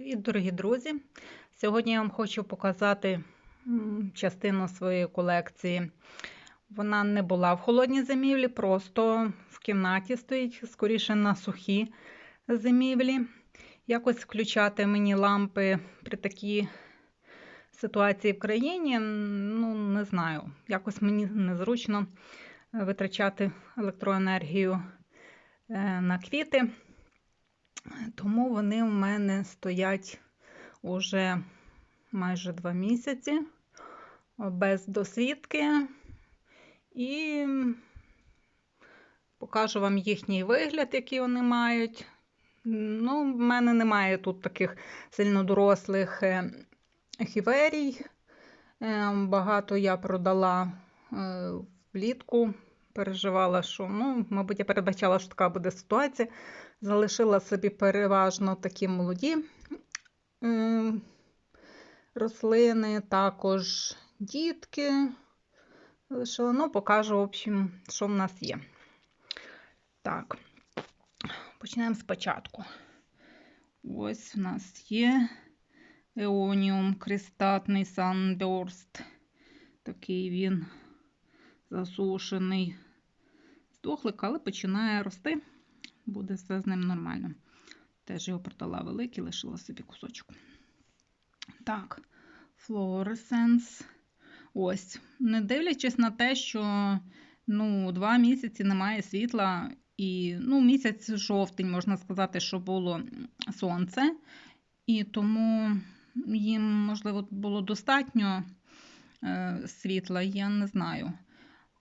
Привіт, дорогі друзі! Сьогодні я вам хочу показати частину своєї колекції. Вона не була в холодній зимівлі, просто в кімнаті стоїть, скоріше на сухі зимівлі. Якось включати мені лампи при такій ситуації в країні, ну, не знаю. Якось мені незручно витрачати електроенергію е, на квіти. Тому вони у мене стоять уже майже два місяці без досвідки. І покажу вам їхній вигляд, який вони мають. Ну, в мене немає тут таких сильно дорослих е, хіверій. Е, багато я продала е, влітку. Переживала, що, ну, мабуть, я передбачала, що така буде ситуація. Залишила собі переважно такі молоді рослини, також дітки. Лишила, ну, покажу, в общем, що в нас є. Так, почнемо спочатку. Ось в нас є еоніум кристатний Sunburst. Такий він засушений здохлик, але починає рости буде все з ним нормально. Теж його продала великий, лишила собі кусочок. Так, Fluorescence. Ось. Не дивлячись на те, що ну, два місяці немає світла, і ну, місяць жовтень, можна сказати, що було сонце, і тому їм, можливо, було достатньо е, світла, я не знаю.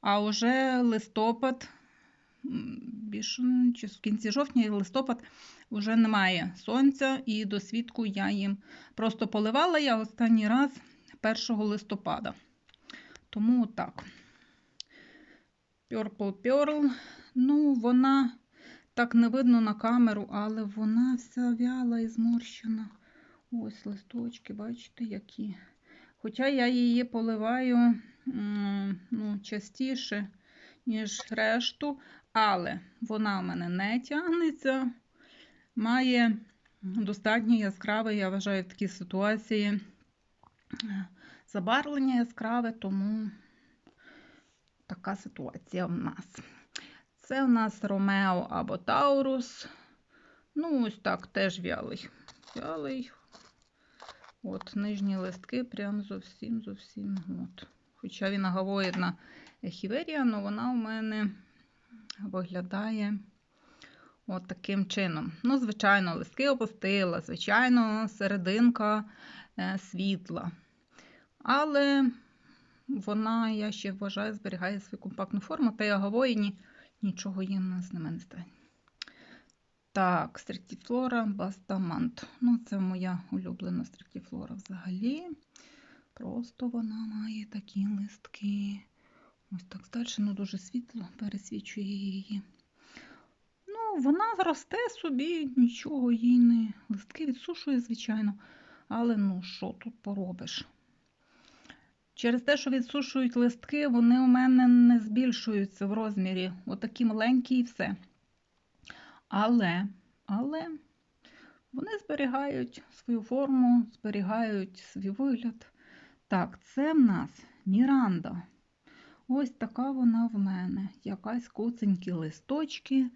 А вже листопад більше чи в кінці жовтня і листопад вже немає сонця, і до свідку я їм просто поливала я останній раз 1 листопада. Тому так. Purple Pearl. Ну, вона так не видно на камеру, але вона вся вяла і зморщена. Ось листочки, бачите, які. Хоча я її поливаю ну, частіше, ніж решту, але вона в мене не тягнеться, має достатньо яскраве, я вважаю, в такій ситуації забарвлення яскраве, тому така ситуація в нас. Це у нас Ромео або Таурус. Ну, ось так, теж вялий. Вялий. От, нижні листки, прям зовсім зовсім. от. Хоча він аговоїдна хіверія, але вона у мене виглядає от таким чином. Ну, звичайно, листки опустила, звичайно, серединка е, світла. Але вона, я ще вважаю, зберігає свою компактну форму, та й аговоїні нічого їм з ними не стане. Так, стріктіфлора бастамант. Ну, це моя улюблена стріктіфлора взагалі. Просто вона має такі листки. Ось так далі, ну дуже світло пересвічує її. Ну, вона росте собі, нічого їй не. Листки відсушує, звичайно. Але ну, що тут поробиш? Через те, що відсушують листки, вони у мене не збільшуються в розмірі. Отакі маленькі і все. Але, але вони зберігають свою форму, зберігають свій вигляд. Так, це в нас Міранда. Ось така вона в мене. Якась куценькі листочки.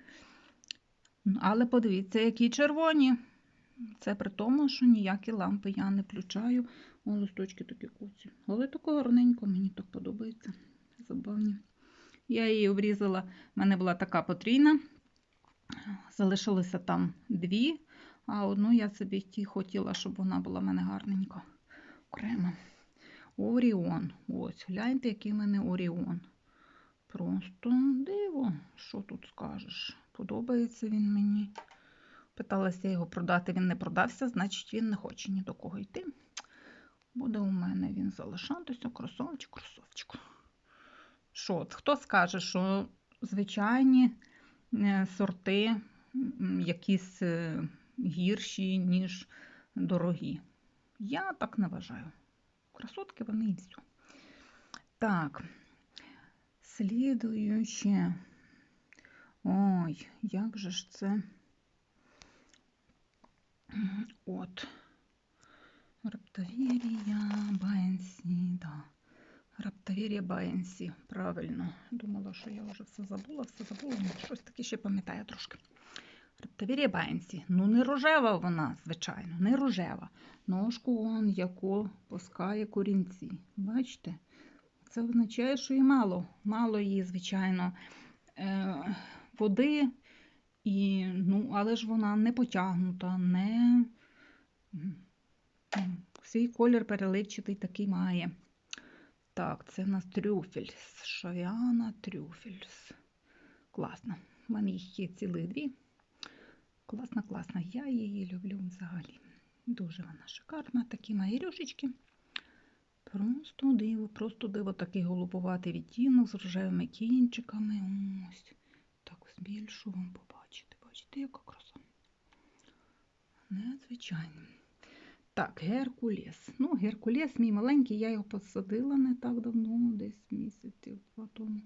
Але подивіться, які червоні. Це при тому, що ніякі лампи я не включаю. О, листочки такі куці. Але тако гарненько, мені так подобається. Забавні. Я її обрізала, в мене була така потрійна. Залишилося там дві, а одну я собі ті хотіла, щоб вона була в мене гарненька. Окремо. Оріон. Ось, гляньте, який в мене Оріон. Просто диво, що тут скажеш? Подобається він мені. Питалася його продати, він не продався, значить, він не хоче ні до кого йти. Буде у мене він залишатися, кросовчик, кросовчик. Що, хто скаже, що звичайні е, сорти якісь е, гірші, ніж дорогі? Я так не вважаю красотки вони і все. Так, слідуюче. Ой, як же ж це? От, Раптавірія Баєнсі, да. Раптавірія Баєнсі, правильно. Думала, що я вже все забула, все забула. Щось таке ще пам'ятаю трошки. Раптавірія Баєнсі. Ну, не рожева вона, звичайно, не рожева. Ножку он, яку пускає корінці. Бачите? Це означає, що і мало. Мало її, звичайно, е, води, і, ну, але ж вона не потягнута, не свій колір переливчатий такий має. Так, це в нас трюфельс. Шавіана трюфельс. Класно. У мене їх є цілих дві. Класна, класна. Я її люблю взагалі. Дуже вона шикарна. Такі мої рюшечки. Просто диво, просто диво, такий голубуватий відтінок з рожевими кінчиками. Ось. Так збільшу вам побачити. Бачите, яка краса. Незвичайно. Так, Геркулес. Ну, Геркулес мій маленький, я його посадила не так давно, десь місяців два тому.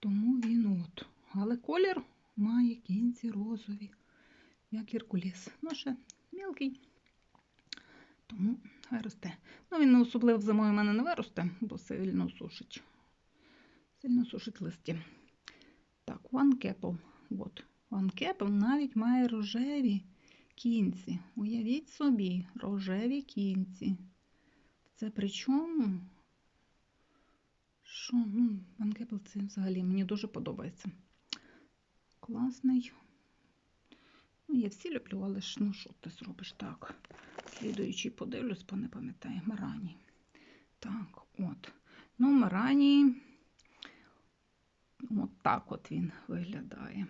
Тому він от. Але колір має кінці розові, як Геркулес. Ну, ще мілкий. Тому хай росте. Ну, він особливо зимою в мене не виросте, бо сильно сушить. Сильно сушить листі. Так, One Capel. От. One Capel навіть має рожеві кінці. Уявіть собі, рожеві кінці. Це при чому? Що? Ну, One це взагалі мені дуже подобається. Класний. Ну, я всі люблю, але ж ну що ти зробиш так? Слідуючий подивлюсь, бо не пам'ятаю. Марані. Так, от. Ну, Марані. От так от він виглядає.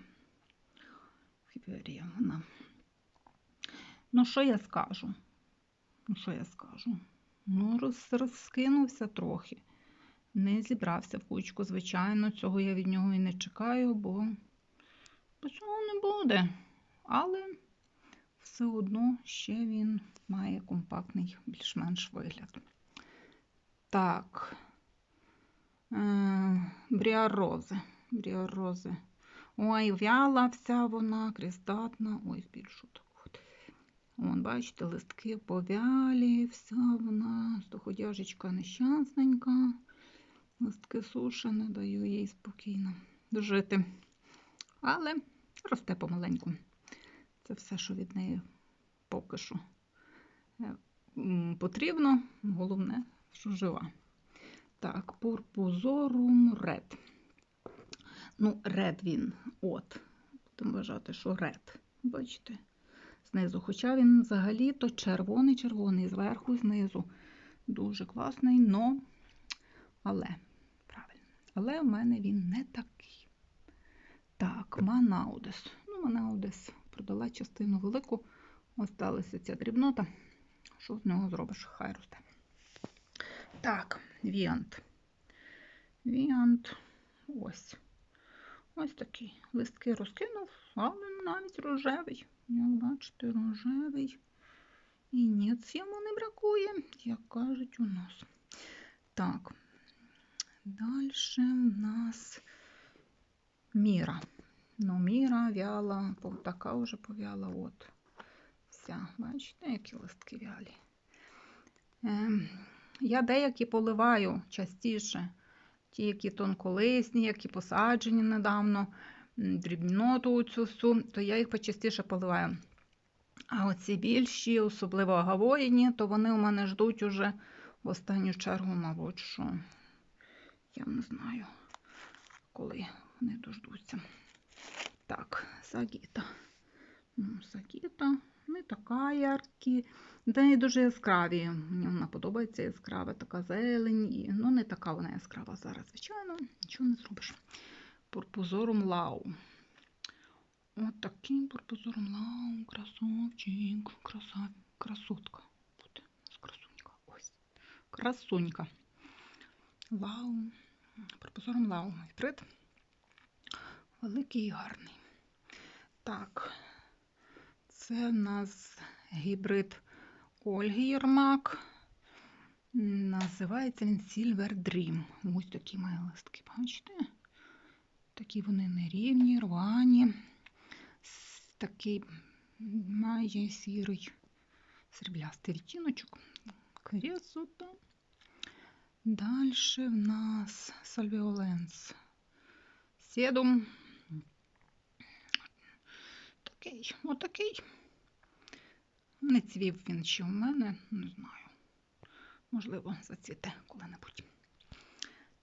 Фіберія вона. Ну, що я скажу? Ну, що я скажу? Ну, роз, розкинувся трохи. Не зібрався в кучку, звичайно, цього я від нього і не чекаю, бо, цього не буде. Але все одно ще він має компактний більш-менш вигляд. Так. Е, Бріарози. Бріарози. Ой, в'яла вся вона, крестатна. Ой, збільшу так. Вон, бачите, листки повялі, вся вона, стоходяжечка нещасненька. Листки суша, не даю їй спокійно жити. Але росте помаленьку. Це все, що від неї поки що е, потрібно. Головне, що жива. Так, Purpuzorum Red. Ну, Red він, от. Будемо вважати, що Red. Бачите? Знизу. Хоча він взагалі-то червоний-червоний, зверху, знизу. Дуже класний, но, але, правильно, але в мене він не такий. Так, Манаудес. Ну, Манаудес продала частину велику. Осталася ця дрібнота. Що з нього зробиш? Хай росте. Так, віант. Віант. Ось. Ось такий. Листки розкинув, але навіть рожевий. Як бачите, рожевий. І ніц йому не бракує, як кажуть у нас. Так. Далі в нас міра. Ну, міра вяла, така вже повяла. От. Вся. Бачите, які листки вялі. Ем, я деякі поливаю частіше. Ті, які тонколисні, які посаджені недавно, дрібноту цю всю, то я їх почастіше поливаю. А оці більші, особливо агавоїні, то вони у мене ждуть уже в останню чергу, мабуть, що я не знаю, коли вони дождуться. Так, сагіта. Ну, Сагіта не така яркі, та не дуже яскраві. Мені вона подобається яскрава, така зелень. Ну, не така вона яскрава зараз, звичайно, нічого не зробиш. Пурпузорум лау. От такий пурпузорум лау, красавчик, краса, красотка. З красунька. Ось. Красунька. Лау. Пурпузорум лау. Гібрид. Великий і гарний. Так. Це в нас гібрид Ольги Єрмак. Називається він Silver Dream. Ось такі має листки, бачите? Такі вони нерівні, рвані. Такий має сірий, сріблястий відтіночок. Красота. Далі в нас Сальвіоленс. Седум. Такий, отакий. Не цвів він ще у мене, не знаю. Можливо, зацвіте коли-небудь.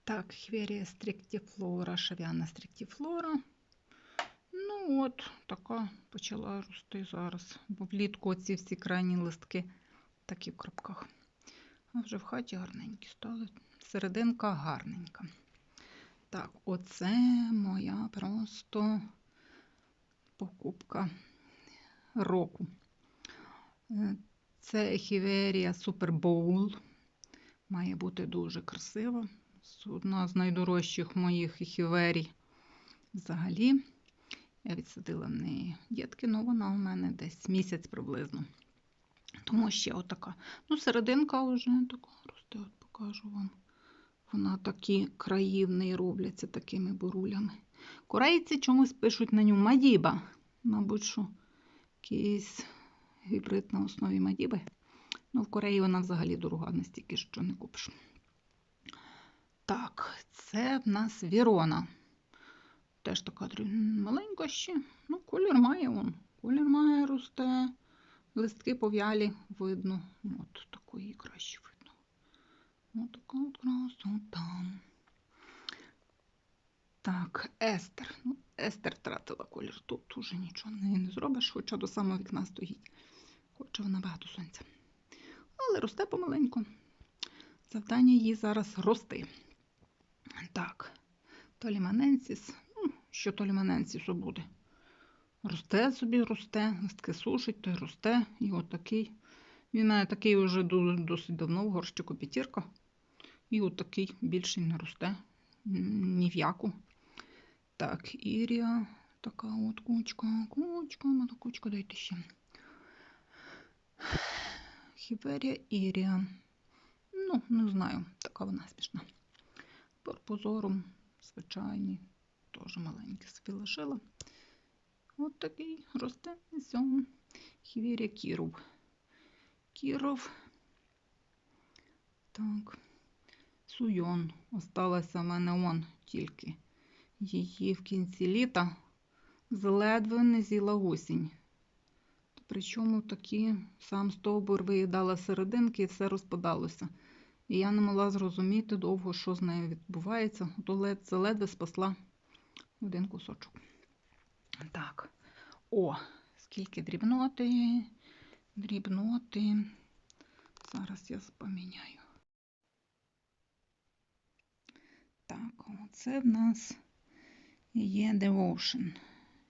Так, хверія стріктіфлора, шав'яна стріктіфлора. Ну от, така почала рости зараз. Бо влітку ці всі крайні листки такі в крапках. А вже в хаті гарненькі стали. Серединка гарненька. Так, оце моя просто покупка року. Е, Це Ехіверія Bowl. Має бути дуже красива. Одна з найдорожчих моїх ехіверій взагалі. Я відсадила в неї дітки, ну вона у мене десь місяць приблизно. Тому ще отака. Ну, серединка вже така росте, от покажу вам. Вона такі краї в неї робляться такими бурулями. Корейці чомусь пишуть на ньому Мадіба. Мабуть, що якийсь гібрид на основі Мадіби. Ну, в Кореї вона взагалі дорога, настільки що не купиш. Так, це в нас Вірона. Теж така маленька ще. Ну, колір має он. Колір має росте. Листки пов'ялі видно. От такої краще видно. От така от красота. Так, Естер. Ну, Естер втратила колір. Тут уже нічого не, не зробиш, хоча до самого вікна стоїть. Хоче вона багато сонця. Але росте помаленьку. Завдання їй зараз рости. Так, Толіманенсіс. Ну, що Толіманенсісу буде? Росте собі, росте, листки сушить, то й росте. І от такий. Він мене такий вже досить давно в горщику п'ятірка. І от такий більше не росте. Ні в яку. Так, Ірія. Така от кучка, кучка, мала кучка, дайте ще. Хіверія Ірія. Ну, не знаю, така вона смішна. Порпозором, звичайні, теж маленькі собі лишила. От такий росте і сьому. Хівіря Кіров. Так. Суйон. Осталася в тільки. Її в кінці літа ледве не з'їла осінь. Причому такі сам стовбур виїдала серединки і все розпадалося. І я не могла зрозуміти довго, що з нею відбувається. То це ледве спасла один кусочок. Так. О, скільки дрібноти. Дрібноти. Зараз я поміняю. Так, оце в нас є Devotion.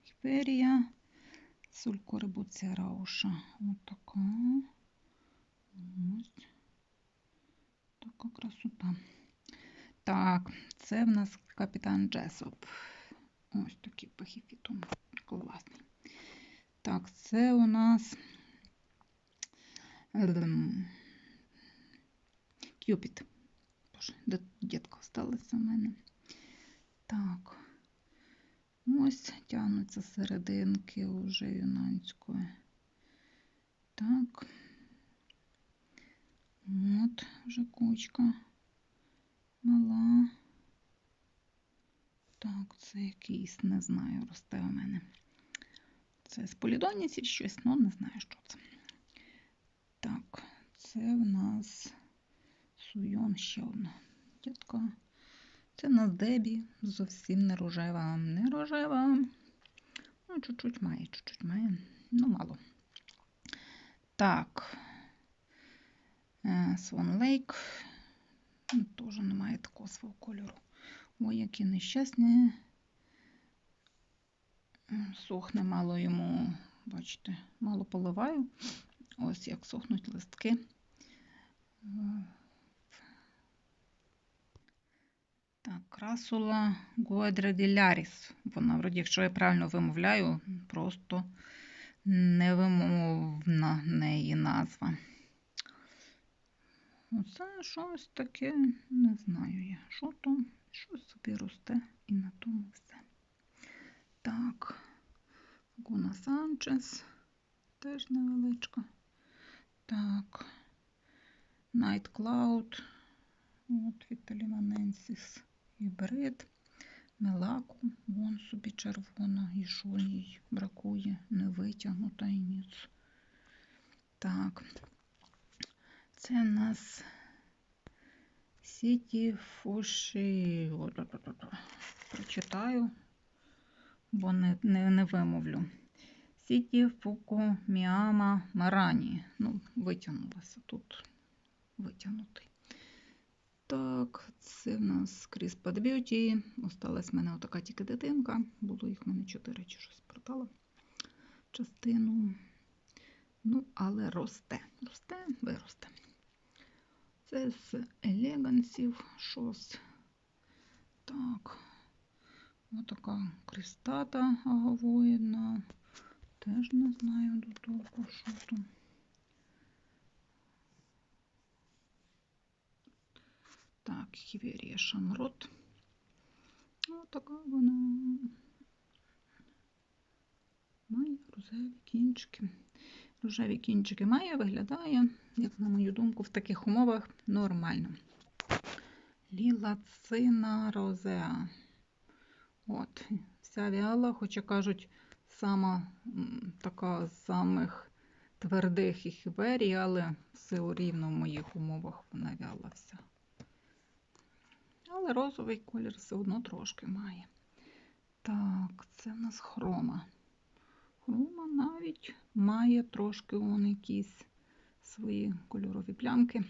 Хіперія. Сулькорибуція рауша. Отака. Ось. Така красота. Так, це в нас капітан Джесоп. Ось такий пахіфітум. Класний. Так, це у нас Кюпіт. Боже, дітка осталася в мене. Так. Ось тягнуться серединки уже юнанської. Так. От вже кучка мала. Так, це якийсь, не знаю, росте у мене. Це з полідонісів щось, ну не знаю, що це. Так, це в нас суйон ще одна дітка. Це в нас дебі, зовсім не рожева. Не рожева. Ну, чуть-чуть має, чуть-чуть має. Ну, мало. Так. Свон Лейк. Теж немає такого свого кольору. Ой, які нещасні. Сохне мало йому, бачите, мало поливаю. Ось як сохнуть листки. Так, красула Гуадриділяріс. Вона, вроді, якщо я правильно вимовляю, просто невимовна неї назва. Оце щось таке, не знаю я, що то, щось собі росте і на тому все. Так, Гуна Санчес, теж невеличка. Так. Night Cloud. От Limonensis гібрид. Мелаку, вон собі червона, і що їй бракує, не витягнута і ніц. Так. Це в нас Сіті Фуші. Прочитаю, бо не, не, не вимовлю. Сіті Фуко Міама Марані. Ну, витягнулася тут. Витягнутий. Так, це в нас Crispad Beauty. Осталась в мене отака тільки дитинка. Було їх в мене 4 чи щось продала частину. Ну, але росте. Росте, виросте. Це з елегансів щось. Так. Отака крестата аговоїдна. Теж не знаю до того, що там. Так, хіверія шамрот. Ось така вона. Має рожеві кінчики. Рожеві кінчики має, виглядає, як на мою думку, в таких умовах нормально. Лілацина розеа. От, вся віала, хоча кажуть, сама така з самих твердих і хіверій, але все рівно в моїх умовах вона вяла вся. Але розовий колір все одно трошки має. Так, це в нас хрома. Хрома навіть має трошки вон якісь свої кольорові плямки.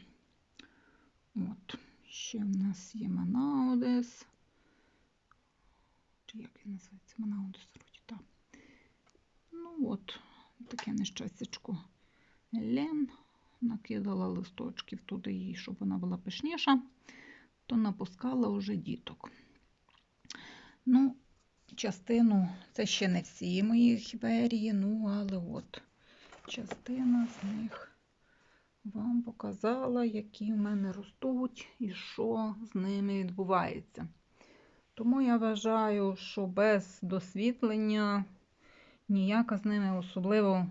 От, ще в нас є Манаудес. Чи як він називається? Манаудес вроді, так. Ну от, таке нещастячко Лен. Накидала листочків туди їй, щоб вона була пишніша то напускала вже діток. Ну, частину, це ще не всі мої хіберії, ну, але от частина з них вам показала, які в мене ростуть і що з ними відбувається. Тому я вважаю, що без досвітлення ніяка з ними особливо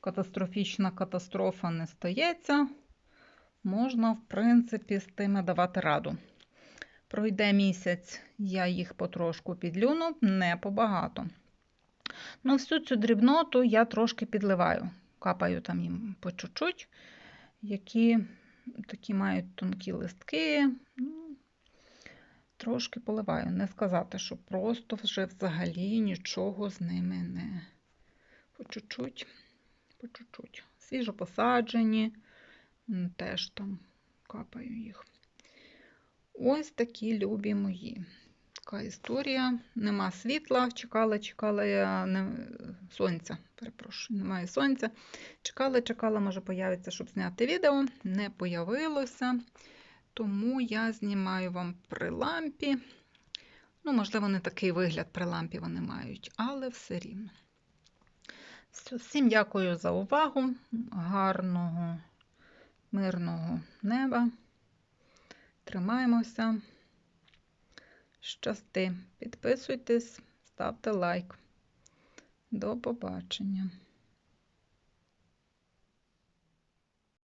катастрофічна катастрофа не стається можна, в принципі, з тими давати раду. Пройде місяць, я їх потрошку підлюну, не побагато. Ну, всю цю дрібноту я трошки підливаю. Капаю там їм по чуть-чуть, які такі мають тонкі листки. Трошки поливаю. Не сказати, що просто вже взагалі нічого з ними не по чуть-чуть, по чуть-чуть. Свіжо посаджені теж там капаю їх. Ось такі любі мої. Така історія. Нема світла, чекала, чекала я не... сонця. Перепрошую, немає сонця. Чекала, чекала, може, появиться, щоб зняти відео. Не появилося. Тому я знімаю вам при лампі. Ну, можливо, не такий вигляд при лампі вони мають, але все рівно. Все, Всім дякую за увагу. Гарного мирного неба. Тримаємося. Щасти. Підписуйтесь, ставте лайк. До побачення.